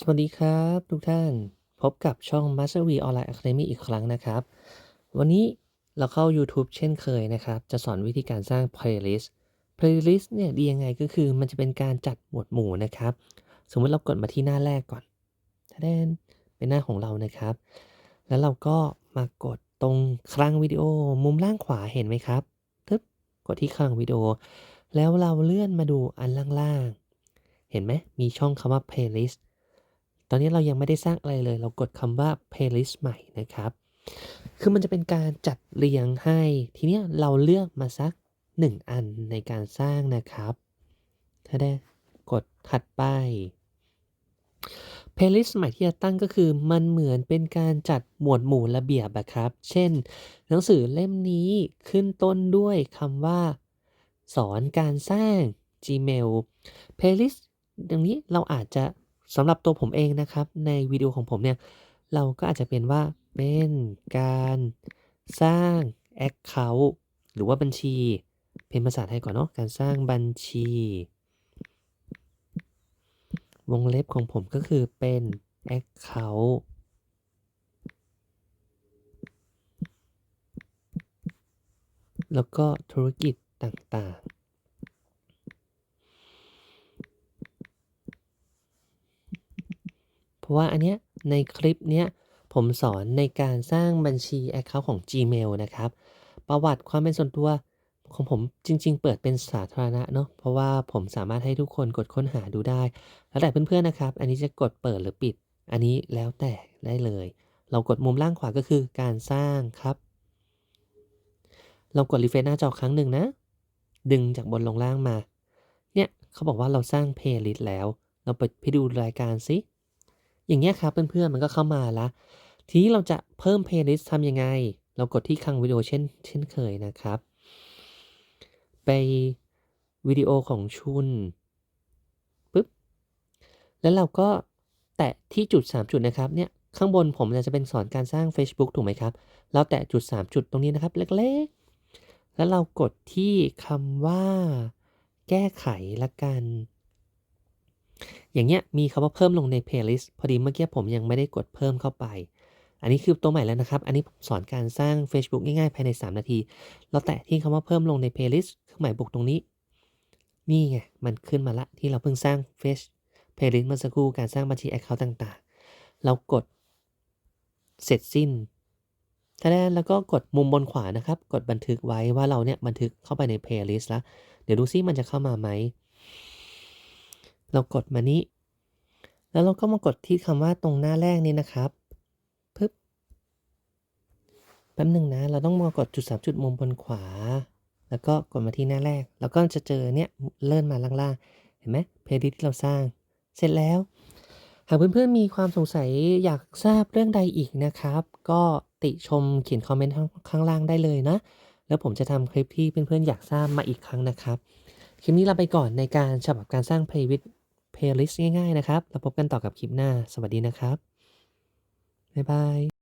สวัสดีครับทุกท่านพบกับช่อง Master V Online Academy อีกครั้งนะครับ วันนี้เราเข้า YouTube เช่นเคยนะครับ จะสอนวิธีการสร้าง playlist playlist เนี่ยดียังไงก็คือมันจะเป็นการจัดหมวดหมู่นะครับ สมมติเรากดมาที่หน้าแรกก่อนทะแดนเป็นหน้าของเรานะครับ แล้วเราก็มากดตรงคลังวิดีโอมุมล่างขวาเห็นไหมครับทึบกดที่คลังวิดีโอ แล้วเราเลื่อนมาดูอันล่างๆ เห็นไหมมีช่องคำว่า playlist อนนี้เรายังไม่ได้สร้างอะไรเลย เรากดคำว่า playlist ใหม่นะครับ คือมันจะเป็นการจัดเรียงให้ ทีเนี้ยเราเลือกมาสัก 1 อันในการสร้างนะครับ ถ้าได้กดถัดไป playlist ใหม่ที่จะตั้งก็คือมันเหมือนเป็นการจัดหมวดหมู่ระเบียบอะครับ เช่น หนังสือเล่มนี้ขึ้นต้นด้วยคำว่า สอนการสร้าง Gmail playlist ดังนี้เราอาจจะ สำหรับตัวผมเองนะครับ ในวิดีโอของผมเนี่ย เราก็อาจจะเป็นว่าเป็นการสร้าง Account หรือว่าบัญชี เป็นภาษาไทยก่อนเนาะการสร้างบัญชี วงเล็บของผมก็คือเป็น Account แล้วก็ธุรกิจต่างๆ เพราะว่าอันเนี้ยในคลิปเนี้ยผมสอนในการสร้างบัญชี Account ของ Gmail นะครับ ประวัติความเป็นส่วนตัวของผมจริง ๆ เปิดเป็นสาธารณะเนาะเพราะว่าผมสามารถให้ทุกคนกดค้นหาดูได้ แล้วแต่เพื่อนๆนะครับ อันนี้จะกดเปิดหรือปิด อันนี้แล้วแต่ได้เลย เรากดมุมล่างขวาก็คือการสร้างครับ เรากดรีเฟรชหน้าจอครั้งหนึ่งนะ ดึงจากบนลงล่างมา เนี่ยเขาบอกว่าเราสร้างเพลย์ลิสต์แล้ว เราไปดูรายการซิ อย่างเงี้ยครับเพื่อนๆมันก็เข้ามาละทีนี้เราจะเพิ่มเพลย์ลิสต์ทำยังไง เรากดที่คลังวิดีโอเช่นเช่นเคยนะครับ ไปวิดีโอของชุนปุ๊บแล้วเราก็แตะที่จุด 3 จุดนะครับเนี่ยข้างบนผมจะเป็นสอนการสร้าง Facebook ถูกไหมครับ เราแตะจุด 3 จุดตรงนี้นะครับ เล็กๆ แล้วเรากดที่คำว่า แก้ไขละกัน อย่างเงี้ยมีคำว่าเพิ่มลงใน playlist พอดีเมื่อกี้ผมยังไม่ได้กดเพิ่มเข้าไป อันนี้คือตัวใหม่แล้วนะครับ อันนี้ผมสอนการสร้าง Facebook ง่ายๆ ภายใน 3 นาที เราแตะที่คำว่าเพิ่มลงใน playlist เครื่องหมายบวกตรงนี้ นี่ไง มันขึ้นมาละที่เราเพิ่งสร้าง Face playlist เมื่อสักครู่การสร้างบัญชี Account ต่างๆ เรากดเสร็จสิ้นถ้าได้แล้วก็กดมุมบนขวานะครับ กดบันทึกไว้ว่าเราเนี่ยบันทึกเข้าไปใน playlist แล้ว เดี๋ยวดูซิมันจะเข้ามาไหม เรากดมานี้ แล้วเราก็มากดที่คำว่าตรงหน้าแรกนี้นะครับปึ๊บแป๊บหนึ่งนะ เราต้องมากดจุด3จุดมุมบนขวา แล้วก็กดมาที่หน้าแรก แล้วก็จะเจอเนี่ยเลื่อนมาล่างๆ เห็นไหมเพลย์ลิสที่เราสร้าง เสร็จแล้ว หากเพื่อนๆมีความสงสัยอยากทราบเรื่องใดอีกนะครับ ก็ติชมเขียนคอมเมนต์ข้างข้างล่างได้เลยนะ แล้วผมจะทำคลิปที่เพื่อนๆอยากทราบมาอีกครั้งนะครับ คลิปนี้เราไปก่อนในการฉบับการสร้างเพย์ดิ playlist playlist ง่ายๆนะครับ แล้วพบกันต่อกับคลิปหน้า สวัสดีนะครับ บ๊ายบาย